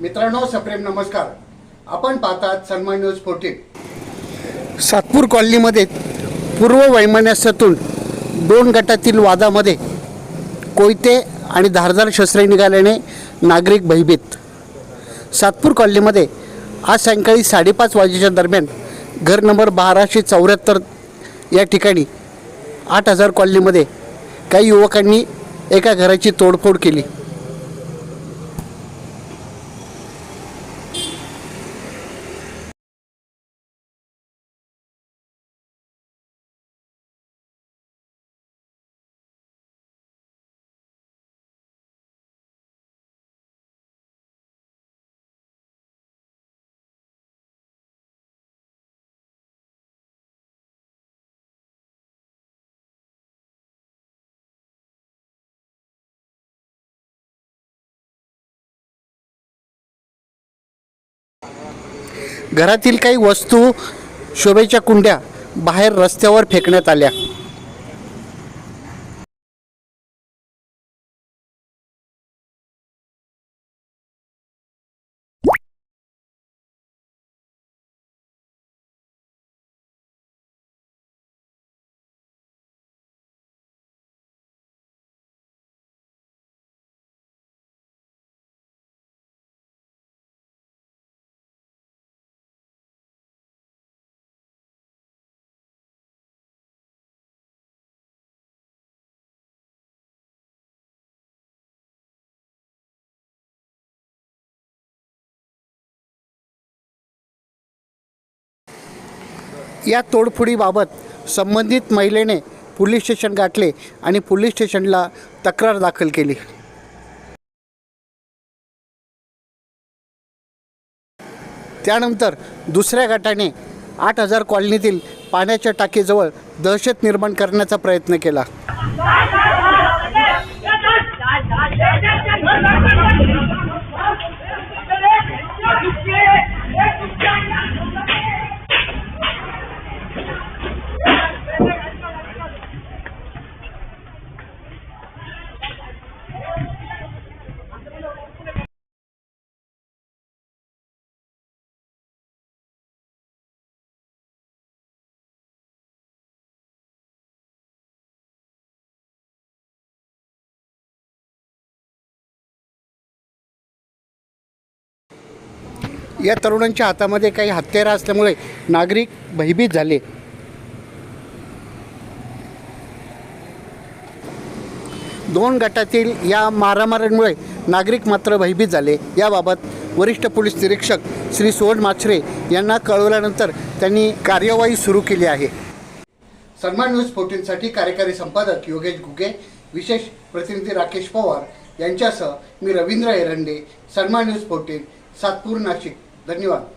मित्रांनो सप्रेम नमस्कार. आपण पाहतात सन्मान न्यूज फोर्टीन. सातपूर कॉलनीमध्ये पूर्व वैमनस्यातून दोन गटातील वादामध्ये कोयते आणि धारदार शस्त्रे निघाल्याने नागरिक भयभीत. सातपूर कॉलनीमध्ये आज सायंकाळी साडेपाच वाजेच्या दरम्यान घर नंबर बाराशे चौऱ्याहत्तर या ठिकाणी आठ हजार कॉलनीमध्ये काही युवकांनी एका घराची तोडफोड केली. घरातील काही वस्तू शोभेच्या कुंड्या बाहेर रस्त्यावर फेकण्यात आल्या. या तोडफोडीबाबत संबंधित महिलेने पोलीस स्टेशन गाठले आणि पोलीस स्टेशनला तक्रार दाखल केली त्यानंतर दुसऱ्या गटाने आठ हजार कॉलनीतील पाण्याच्या टाकीजवळ दहशत निर्माण करण्याचा प्रयत्न केला या तरुणांच्या हातामध्ये काही हत्यारं असल्यामुळे नागरिक भयभीत झाले. दोन गटातील या मारामाऱ्यांमुळे नागरिक मात्र भयभीत झाले. याबाबत वरिष्ठ पोलीस निरीक्षक श्री सोहन माचरे यांना कळवल्यानंतर त्यांनी कार्यवाही सुरू केली आहे. सन्मान न्यूज फोर्टीनसाठी कार्यकारी संपादक योगेश घुगे विशेष प्रतिनिधी राकेश पवार यांच्यासह मी रवींद्र एरंडे सन्मान न्यूज फोर्टीन सातपूर नाशिक. धन्यवाद